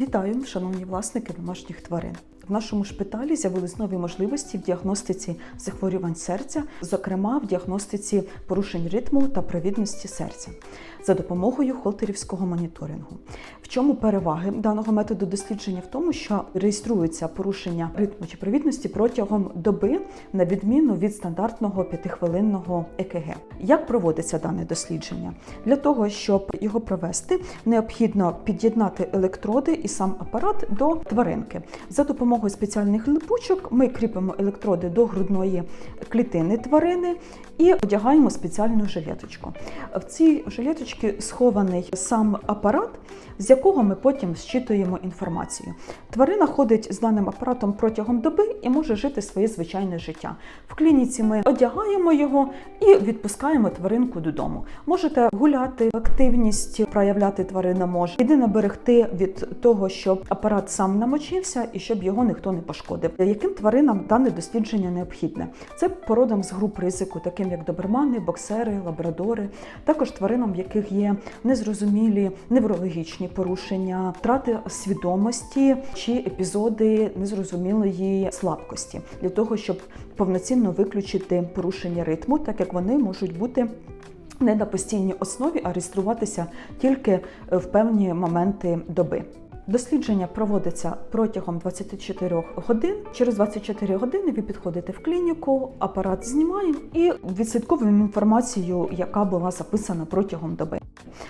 Вітаю, шановні власники домашніх тварин. В нашому шпиталі з'явились нові можливості в діагностиці захворювань серця, зокрема в діагностиці порушень ритму та провідності серця за допомогою холтерівського моніторингу. Чому переваги даного методу дослідження? В тому, що реєструються порушення ритму чи провідності протягом доби, на відміну від стандартного п'ятихвилинного ЕКГ. Як проводиться дане дослідження? Для того, щоб його провести, необхідно під'єднати електроди і сам апарат до тваринки. За допомогою спеціальних липучок ми кріпимо електроди до грудної клітини тварини і одягаємо спеціальну жилеточку. В цій жилеточці схований сам апарат, з якого ми потім зчитуємо інформацію. Тварина ходить з даним апаратом протягом доби і може жити своє звичайне життя. В клініці ми одягаємо його і відпускаємо тваринку додому. Можете гуляти, активність проявляти тварина може. Єдине берегти від того, щоб апарат сам намочився і щоб його ніхто не пошкодив. Яким тваринам дане дослідження необхідне? Це породам з груп ризику, таким як добермани, боксери, лабрадори, також тваринам, в яких є незрозумілі неврологічні порушення, втрати свідомості чи епізоди незрозумілої слабкості, для того, щоб повноцінно виключити порушення ритму, так як вони можуть бути. Не на постійній основі, а реєструватися тільки в певні моменти доби. Дослідження проводиться протягом 24 годин. Через 24 години ви підходите в клініку, апарат знімаємо і відслідковуємо інформацію, яка була записана протягом доби.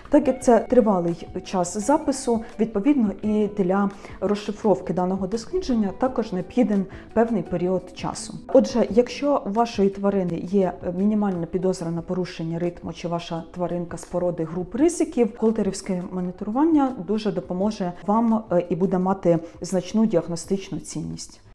Так як це тривалий час запису, відповідно і для розшифровки даного дослідження також необхіден певний період часу. Отже, якщо у вашої тварини є мінімальна підозра на порушення ритму, чи ваша тваринка з породи груп ризиків, холтерівське моніторування дуже допоможе вам е, і буде мати значну діагностичну цінність.